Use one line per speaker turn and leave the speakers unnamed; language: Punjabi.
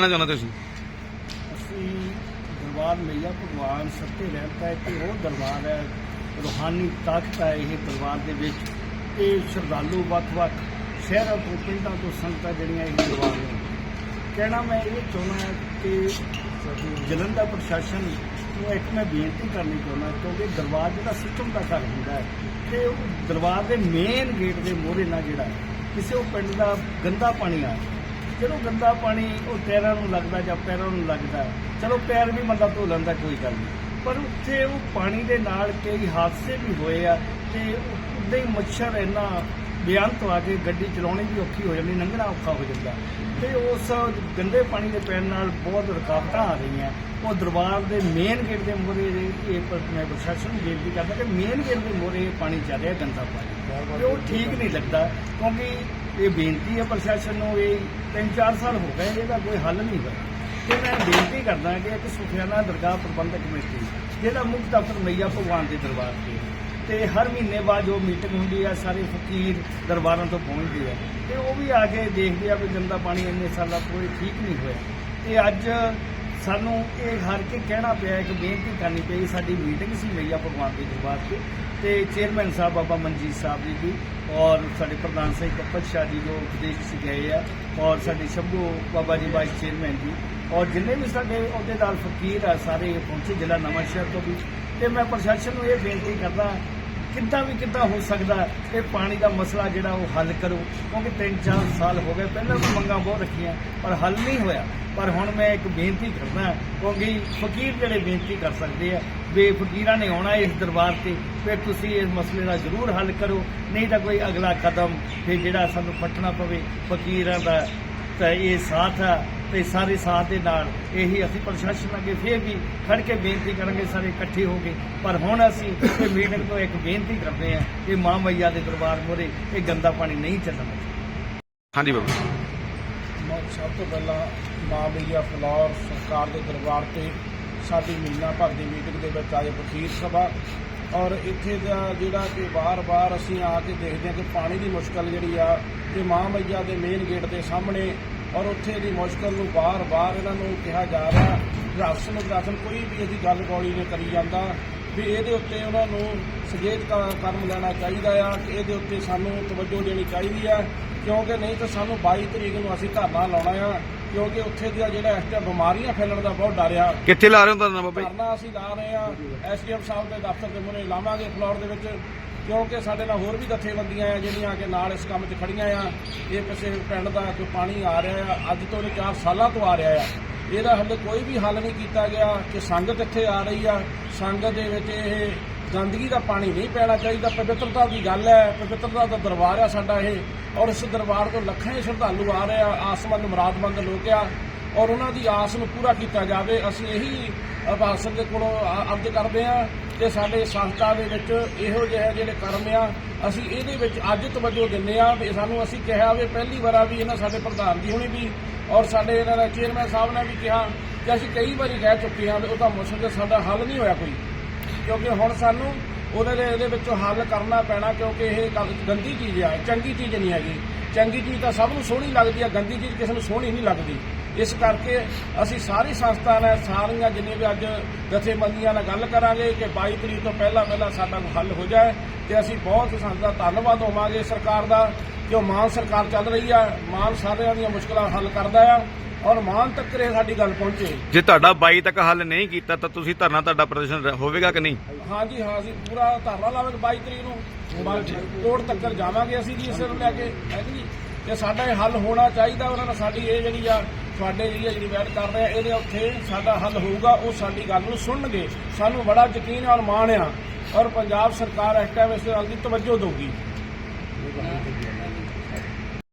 ਕਹਿਣਾ ਚਾਹੁੰਦੇ ਤੁਸੀਂ?
ਅਸੀਂ ਦਰਬਾਰ ਮਈਆ ਭਗਵਾਨ ਸੱਤੇ ਰਹਿੰਦਾ ਹੈ ਕਿ ਉਹ ਦਰਬਾਰ ਹੈ ਰੂਹਾਨੀ ਤਾਕਤ ਹੈ ਇਹ ਦਰਬਾਰ ਦੇ ਵਿੱਚ। ਇਹ ਸ਼ਰਧਾਲੂ ਵੱਖ-ਵੱਖ ਸ਼ਹਿਰਾਂ ਤੋਂ ਪਿੰਡਾਂ ਤੋਂ ਸੰਗਤਾਂ ਜਿਹੜੀਆਂ ਇਹ ਦਰਬਾਰ ਨੂੰ। ਕਹਿਣਾ ਮੈਂ ਇਹ ਚਾਹੁੰਦਾ ਹਾਂ ਕਿ ਜਲੰਧਰ ਪ੍ਰਸ਼ਾਸਨ ਨੂੰ ਇੱਕ ਮੈਂ ਬੇਨਤੀ ਕਰਨੀ ਚਾਹੁੰਦਾ ਕਿਉਂਕਿ ਦਰਬਾਰ ਜਿਹੜਾ ਸਿੱਖਮ ਦਾ ਘਰ ਹੁੰਦਾ ਹੈ ਤੇ ਉਹ ਦਰਬਾਰ ਦੇ ਮੇਨ ਗੇਟ ਦੇ ਮੋਹਰੇ ਨਾਲ ਜਿਹੜਾ ਹੈ, ਕਿਸੇ ਉਹ ਪਿੰਡ ਦਾ ਗੰਦਾ ਪਾਣੀ ਆ ਜਦੋਂ ਗੰਦਾ ਪਾਣੀ ਉਹ ਪੈਰਾਂ ਨੂੰ ਲੱਗਦਾ ਜਾਂ ਪੈਰਾਂ ਨੂੰ ਲੱਗਦਾ, ਚਲੋ ਪੈਰ ਵੀ ਬੰਦਾ ਧੋ ਲੈਂਦਾ ਕੋਈ ਗੱਲ ਨਹੀਂ। ਪਰ ਉੱਥੇ ਉਹ ਪਾਣੀ ਦੇ ਨਾਲ ਕਈ ਹਾਦਸੇ ਵੀ ਹੋਏ ਆ ਤੇ ਉੱਦਾਂ ਹੀ ਮੱਛਰ ਇੰਨਾ ਬੇਅੰਤ ਆ ਕੇ ਗੱਡੀ ਚਲਾਉਣੀ ਵੀ ਔਖੀ ਹੋ ਜਾਂਦੀ, ਲੰਘਣਾ ਔਖਾ ਹੋ ਜਾਂਦਾ। ਤੇ ਉਸ ਗੰਦੇ ਪਾਣੀ ਦੇ ਪੈਣ ਨਾਲ ਬਹੁਤ ਰੁਕਾਵਟਾਂ ਆ ਰਹੀਆਂ। ਉਹ ਦਰਬਾਰ ਦੇ ਮੇਨ ਗੇਟ ਦੇ ਮੂਹਰੇ ਇਹ ਮੈਂ ਪ੍ਰਸ਼ਾਸਨ ਨੂੰ ਬੇਨਤੀ ਕਰਦਾ ਕਿ ਮੇਨ ਗੇਟ ਦੇ ਮੂਹਰੇ ਪਾਣੀ ਚੱਲ ਰਿਹਾ ਗੰਦਾ ਪਾਣੀ। ਉਹ ਠੀਕ ਨਹੀਂ ਲੱਗਦਾ, ਕਿਉਂਕਿ ਇਹ ਬੇਨਤੀ ਹੈ ਪ੍ਰਸ਼ਾਸਨ ਨੂੰ, ਇਹ ਤਿੰਨ ਚਾਰ ਸਾਲ ਹੋ ਗਏ, ਇਹਦਾ ਕੋਈ ਹੱਲ ਨਹੀਂ ਹੋਇਆ। ਤੇ ਮੈਂ ਬੇਨਤੀ ਕਰਦਾ ਕਿ ਇੱਕ ਸੁਖਿਆਨਾ ਦਰਗਾਹ ਪ੍ਰਬੰਧਕ ਕਮੇਟੀ, ਜਿਹੜਾ ਮੁੱਖ ਦਫ਼ਤਰ ਮਈਆ ਭਗਵਾਨ ਦੇ ਦਰਬਾਰ ਤੇ ਤੇ ਹਰ ਮਹੀਨੇ ਬਾਅਦ ਜੋ ਮੀਟਿੰਗ ਹੁੰਦੀ ਹੈ ਸਾਰੇ ਫਕੀਰ ਦਰਬਾਰਾਂ ਤੋਂ ਪਹੁੰਚਦੇ ਆ, ਤੇ ਉਹ ਵੀ ਆ ਕੇ ਦੇਖਦੇ ਆ ਵੀ ਗੰਦਾ ਪਾਣੀ ਇੰਨੇ ਸਾਲਾਂ ਤੋਂ ਇਹ ਠੀਕ ਨਹੀਂ ਹੋਇਆ। ਤੇ ਅੱਜ ਸਾਨੂੰ ਇਹ ਹਰ ਕੇ ਕਹਿਣਾ ਪਿਆ ਇੱਕ ਬੇਨਤੀ ਕਰਨੀ ਪਈ, ਸਾਡੀ ਮੀਟਿੰਗ ਸੀ ਮਈਆ ਭਗਵਾਨ ਦੇ ਦਰਬਾਰ ਤੇ ਤੇ ਚੇਅਰਮੈਨ ਸਾਹਿਬ ਬਾਬਾ ਮਨਜੀਤ ਸਾਹਿਬ ਜੀ ਦੀ ਔਰ ਸਾਡੇ ਪ੍ਰਧਾਨ ਸਿੰਘ ਕੱਪਤ ਸ਼ਾਹ ਜੀ ਜੋ ਉਪਦੇਸ਼ ਚ ਗਏ ਆ, ਔਰ ਸਾਡੇ ਸ਼ੰਭੂ ਬਾਬਾ ਜੀ ਵਾਈਸ ਚੇਅਰਮੈਨ ਜੀ, ਔਰ ਜਿੰਨੇ ਵੀ ਸਾਡੇ ਅਹੁਦੇਦਾਰ ਫਕੀਰ ਆ, ਸਾਰੇ ਪਹੁੰਚੇ ਜ਼ਿਲ੍ਹਾ ਨਵਾਂ ਸ਼ਹਿਰ ਤੋਂ ਵੀ, ਤੇ ਮੈਂ ਪ੍ਰਸ਼ਾਸਨ ਨੂੰ ਇਹ ਬੇਨਤੀ ਕਰਦਾ ਕਿੱਦਾਂ ਵੀ ਕਿੱਦਾਂ ਹੋ ਸਕਦਾ ਇਹ ਪਾਣੀ ਦਾ ਮਸਲਾ ਜਿਹੜਾ ਉਹ ਹੱਲ ਕਰੋ। ਕਿਉਂਕਿ 3-4 ਸਾਲ ਹੋ ਗਏ, ਪਹਿਲਾਂ ਵੀ ਮੰਗਾਂ ਬਹੁਤ ਰੱਖੀਆਂ, ਪਰ ਹੱਲ ਨਹੀਂ ਹੋਇਆ। ਪਰ ਹੁਣ ਮੈਂ ਇੱਕ ਬੇਨਤੀ ਕਰਦਾ ਕਿਉਂਕਿ ਫਕੀਰ ਜਿਹੜੇ ਬੇਨਤੀ ਕਰ ਸਕਦੇ ਆ ਵੀ ਫਕੀਰਾਂ ਨੇ ਆਉਣਾ ਇਸ ਦਰਬਾਰ ਤੇ, ਫਿਰ ਤੁਸੀਂ ਇਸ ਮਸਲੇ ਦਾ ਜ਼ਰੂਰ ਹੱਲ ਕਰੋ। ਨਹੀਂ ਤਾਂ ਕੋਈ ਅਗਲਾ ਕਦਮ, ਫਿਰ ਜਿਹੜਾ ਸਾਨੂੰ ਪੱਟਣਾ ਪਵੇ, ਫਕੀਰਾਂ ਦਾ ਤਾਂ ਇਹ ਸਾਥ ਆ ਤੇ ਸਾਰੇ ਸਾਥ ਦੇ ਨਾਲ ਇਹੀ ਅਸੀਂ ਪ੍ਰਸ਼ਾਸਨ ਅੱਗੇ ਫੇਰ ਵੀ ਖੜ ਕੇ ਬੇਨਤੀ ਕਰਾਂਗੇ ਸਾਰੇ ਇਕੱਠੇ ਹੋ ਕੇ। ਪਰ ਹੁਣ ਅਸੀਂ ਇਹ ਮੀਟਿੰਗ ਤੋਂ ਇੱਕ ਬੇਨਤੀ ਕਰਦੇ ਹਾਂ ਕਿ ਮਾਂ ਮਈਆ ਦੇ ਦਰਬਾਰ ਮੋਰੇ ਇਹ ਗੰਦਾ ਪਾਣੀ ਨਹੀਂ ਚੱਲਣਾ
ਹਾਂਜੀ ਬਾਬਾ।
ਮੈਂ ਸਭ ਤੋਂ ਪਹਿਲਾਂ ਮਾਂ ਮਈਆ ਫਲੌਰ ਸਰਕਾਰ ਦੇ ਦਰਬਾਰ ਤੇ ਸਾਡੀ ਮਹੀਨਾ ਭਰ ਦੀ ਮੀਟਿੰਗ ਦੇ ਵਿੱਚ ਆਏ ਵਕੀਲ ਸਭਾ ਔਰ ਇੱਥੇ ਦਾ ਜਿਹੜਾ ਕਿ ਬਾਰ-ਬਾਰ ਅਸੀਂ ਆ ਕੇ ਦੇਖਦੇ ਹਾਂ ਕਿ ਪਾਣੀ ਦੀ ਮੁਸ਼ਕਲ ਜਿਹੜੀ ਆ ਕਿ ਮਾਂ ਮਈਆ ਦੇ ਮੇਨ ਗੇਟ ਦੇ ਸਾਹਮਣੇ ਔਰ ਉੱਥੇ ਦੀ ਮੁਸ਼ਕਲ ਨੂੰ ਬਾਰ-ਬਾਰ ਇਹਨਾਂ ਨੂੰ ਕਿਹਾ ਜਾ ਰਿਹਾ। ਰਾਸ਼ਨ ਰਾਸ਼ਨ ਕੋਈ ਵੀ ਇਹਦੀ ਗੱਲ ਗੋਲੀ ਨੇ ਕਰੀ ਜਾਂਦਾ। ਵੀ ਇਹਦੇ ਉੱਤੇ ਉਹਨਾਂ ਨੂੰ ਸੁਚੇਤ ਕ- ਕਦਮ ਲੈਣਾ ਚਾਹੀਦਾ ਆ ਕਿ ਇਹਦੇ ਉੱਤੇ ਸਾਨੂੰ ਤਵੱਜੋ ਦੇਣੀ ਚਾਹੀਦੀ ਆ। ਕਿਉਂਕਿ ਨਹੀਂ ਤਾਂ ਸਾਨੂੰ 22 ਤਰੀਕ ਨੂੰ ਅਸੀਂ ਧਰਨਾ ਲਾਉਣਾ ਆ। ਕਿਉਂਕਿ ਉੱਥੇ ਦੀਆਂ ਜਿਹੜਾ ਇਸ ਟਾਈਮ ਬਿਮਾਰੀਆਂ ਫੈਲਣ ਦਾ ਬਹੁਤ ਡਰ ਆ।
ਕਿੱਥੇ ਲਾ ਰਹੇ ਹੋ ਤੁਹਾਨੂੰ ਬਾਬਾ ਜੀ?
ਧਰਨਾ ਅਸੀਂ ਲਾ ਰਹੇ ਆ। ਐਸਡੀਐਮ ਸਾਹਿਬ ਦੇ ਦਫ਼ਤਰ ਦੇ ਮੂਹਰੇ ਲਾਵਾਂਗੇ ਫਲੋਰ ਦੇ ਵਿੱਚ। ਕਿਉਂਕਿ ਸਾਡੇ ਨਾਲ ਹੋਰ ਵੀ ਜਥੇਬੰਦੀਆਂ ਆ ਜਿਹੜੀਆਂ ਕਿ ਨਾਲ ਇਸ ਕੰਮ 'ਚ ਖੜੀਆਂ ਆ। ਇਹ ਕਿਸੇ ਪਿੰਡ ਦਾ ਕੋਈ ਪਾਣੀ ਆ ਰਿਹਾ ਆ। ਅੱਜ ਤੋਂ 4 ਸਾਲਾਂ ਤੋਂ ਆ ਰਿਹਾ ਆ। ਇਹਦਾ ਹੱਲੇ ਕੋਈ ਵੀ ਹੱਲ ਨਹੀਂ ਕੀਤਾ ਗਿਆ ਕਿ ਸੰਗਤ ਇੱਥੇ ਆ ਰਹੀ ਆ। ਸੰਗਤ ਦੇ ਵਿੱਚ ਇਹ ਗੰਦਗੀ ਦਾ ਪਾਣੀ ਨਹੀਂ ਪੈਣਾ ਚਾਹੀਦਾ। ਪਵਿੱਤਰਤਾ ਦੀ ਗੱਲ ਹੈ। ਪਵਿੱਤਰਤਾ ਦਾ ਦਰਬਾਰ ਆ ਸਾਡਾ ਇਹ। ਔਰ ਇਸ ਦਰਬਾਰ ਤੋਂ ਲੱਖਾਂ ਹੀ ਸ਼ਰਧਾਲੂ ਆ ਰਹੇ ਆ। ਆਸਮੰਦ ਮੁਰਾਦਮੰਦ ਲੋਕ ਆ। ਔਰ ਉਹਨਾਂ ਦੀ ਆਸ ਨੂੰ ਪੂਰਾ ਕੀਤਾ ਜਾਵੇ। ਅਸੀਂ ਇਹੀ ਅਭਾਸਨ ਦੇ ਕੋਲੋਂ ਅਰਜ਼ ਕਰਦੇ ਹਾਂ ਕਿ ਸਾਡੇ ਸੰਸਥਾ ਦੇ ਵਿੱਚ ਇਹੋ ਜਿਹੇ ਜਿਹੜੇ ਕਰਮ ਆ, ਅਸੀਂ ਇਹਦੇ ਵਿੱਚ ਅੱਜ ਤਵੱਜੋ ਦਿੰਦੇ ਆ ਵੀ ਸਾਨੂੰ ਅਸੀਂ ਕਿਹਾ ਵੀ ਪਹਿਲੀ ਵਾਰਾ ਵੀ ਇਹਨਾਂ ਸਾਡੇ ਪ੍ਰਧਾਨ ਜੀ ਹੁਣੇ ਵੀ ਔਰ ਸਾਡੇ ਇਹਨਾਂ ਦਾ ਚੇਅਰਮੈਨ ਸਾਹਿਬ ਨੇ ਵੀ ਕਿਹਾ ਕਿ ਅਸੀਂ ਕਈ ਵਾਰੀ ਕਹਿ ਚੁੱਕੇ ਹਾਂ ਵੀ ਉਹਦਾ ਮੁਸ਼ਕਲ ਸਾਡਾ ਹੱਲ ਨਹੀਂ ਹੋਇਆ ਕੋਈ। ਕਿਉਂਕਿ ਹੁਣ ਸਾਨੂੰ ਉਹਦੇ ਦੇ ਇਹਦੇ ਵਿੱਚੋਂ ਹੱਲ ਕਰਨਾ ਪੈਣਾ ਕਿਉਂਕਿ ਇਹ ਗੱਲ ਗੰਦੀ ਚੀਜ਼ ਆ, ਚੰਗੀ ਚੀਜ਼ ਨਹੀਂ ਹੈਗੀ। ਚੰਗੀ ਚੀਜ਼ ਤਾਂ ਸਭ ਨੂੰ ਸੋਹਣੀ ਲੱਗਦੀ ਆ, ਗੰਦੀ ਚੀਜ਼ ਕਿਸੇ ਨੂੰ ਸੋਹਣੀ ਨਹੀਂ ਲੱਗਦੀ। ਇਸ ਕਰਕੇ ਅਸੀਂ ਸਾਰੀ ਸੰਸਥਾ ਨਾਲ ਸਾਰੀਆਂ ਜਿੰਨੇ ਵੀ ਅੱਜ ਜਥੇਬੰਦੀਆਂ ਨਾਲ ਗੱਲ ਕਰਾਂਗੇ ਕਿ 22 ਤਰੀਕ ਤੋਂ ਪਹਿਲਾਂ ਪਹਿਲਾਂ ਸਾਡਾ ਹੱਲ ਹੋ ਜਾਏ ਤੇ ਅਸੀਂ ਬਹੁਤ ਸੰਸਥਾ ਧੰਨਵਾਦ ਹੋਵਾਂਗੇ ਸਰਕਾਰ ਦਾ ਕਿ ਉਹ ਮਾਨ ਸਰਕਾਰ ਚੱਲ ਰਹੀ ਆ ਮਾਨ ਸਾਰਿਆਂ ਦੀਆਂ ਮੁਸ਼ਕਲਾਂ ਹੱਲ ਕਰਦਾ ਆ ਔਰ ਮਾਨ ਤੱਕ ਇਹ ਸਾਡੀ ਗੱਲ ਪਹੁੰਚੇ।
ਜੇ ਤੁਹਾਡਾ 22 ਤੱਕ ਹੱਲ ਨਹੀਂ ਕੀਤਾ ਤਾਂ ਤੁਸੀਂ ਧਰਨਾ ਤੁਹਾਡਾ ਪ੍ਰਦਰਸ਼ਨ ਰ- ਹੋਵੇਗਾ ਕਿ ਨਹੀਂ?
ਹਾਂਜੀ ਹਾਂ ਅਸੀਂ ਪੂਰਾ ਧਰਨਾ ਲਾਵਾਂਗੇ 22 ਤਰੀਕ ਨੂੰ। ਕੋਰਟ ਤੱਕ ਜਾਵਾਂਗੇ ਅਸੀਂ ਜੀ ਇਸ ਨੂੰ ਲੈ ਕੇ ਹੈ ਜੀ ਤੇ ਸਾਡਾ ਇਹ ਹੱਲ ਹੋਣਾ ਚਾਹੀਦਾ ਉਹਨਾਂ ਨਾਲ ਸਾਡੀ ਇਹ ਜਿਹੜੀ ਆ ਤੁਹਾਡੇ ਜਿਹੜੀ ਆ ਜਿਹੜੀ ਕਰ ਰਹੇ ਆ, ਇਹਦੇ ਉੱਥੇ ਸਾਡਾ ਹੱਲ ਹੋਊਗਾ, ਉਹ ਸਾਡੀ ਗੱਲ ਨੂੰ ਸੁਣਨਗੇ। ਸਾਨੂੰ ਬੜਾ ਯਕੀਨ ਔਰ ਮਾਣ ਆ, ਔਰ ਪੰਜਾਬ ਸਰਕਾਰ ਇਸ ਟਾਈਮ ਇਸ ਗੱਲ ਦੀ ਤਵੱਜੋ ਦੇਊਗੀ।